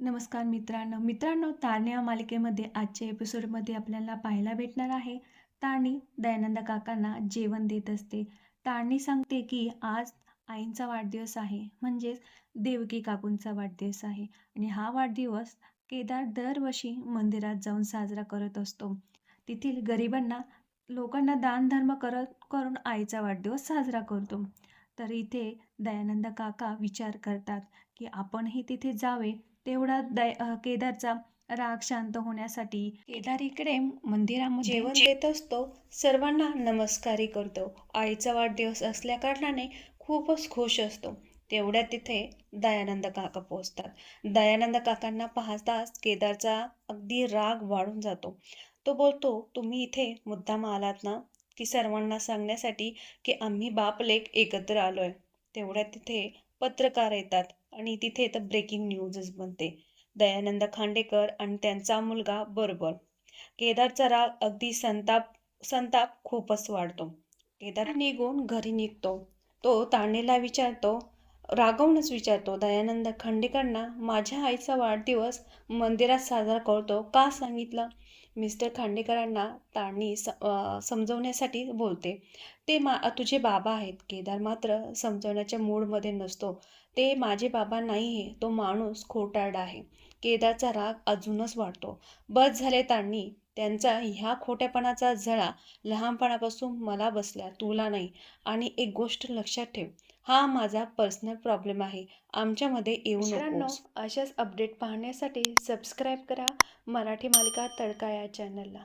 नमस्कार मित्रांनो. मित्रांनो तारणी या मालिकेमध्ये आजच्या एपिसोडमध्ये आपल्याला पाहायला भेटणार आहे. तारणी दयानंद काकांना जेवण देत असते. तारणी सांगते की आज आईंचा वाढदिवस आहे. म्हणजेच देवकी काकूंचा वाढदिवस आहे. आणि हा वाढदिवस केदार दरवर्षी मंदिरात जाऊन साजरा करत असतो. तेथील गरिबांना लोकांना दानधर्म करत करून आईचा वाढदिवस साजरा करतो. तर इथे दयानंद काका विचार करतात की आपणही तिथे जावे. तेवढा दय अ, केदारचा राग शांत होण्यासाठी केदार इकडे मंदिरामध्ये जेवण देत असतो सर्वांना नमस्कारी करतो. आईचा वाढदिवस असल्या कारणाने खूपच खुश असतो. तेवढ्यात तिथे दयानंद काका पोहोचतात. दयानंद काकांना पाहताच केदारचा अगदी राग वाढून जातो. तो बोलतो तुम्ही इथे मुद्दाम आलात ना की सर्वांना सांगण्यासाठी की आम्ही बाप लेक एकत्र आलोय. तेवढ्यात तिथे पत्रकार येतात. आणि तिथे तर ब्रेकिंग न्यूजच बनते. दयानंद खांडेकर आणि त्यांचा मुलगा बरोबर. केदारचा राग अगदी संताप संताप खूपच वाढतो. केदार निघून घरी निघतो. तो ताणेला विचारतो रागवूनच विचारतो दयानंद खांडेकरांना माझ्या आईचा वाढदिवस मंदिरात साजरा करतो का सांगितलं? मिस्टर खांडेकरांना ताणी स समजवण्यासाठी बोलते ते मा तुझे बाबा आहेत केदार मात्र समजवण्याच्या मूडमध्ये नसतो. ते माझे बाबा नाही आहे तो माणूस खोटारडा आहे. केदारचा राग अजूनच वाढतो. बस झाले तांणी त्यांचा ह्या खोट्यापणाचा झळा लहानपणापासून मला बसला तुला नाही. आणि एक गोष्ट लक्षात ठेव हा माझा पर्सनल प्रॉब्लेम आहे. आमच्यामध्ये येऊ नको अशाच अपडेट पाहण्यासाठी सबस्क्राईब करा. मराठी मालिका तडका या चॅनलला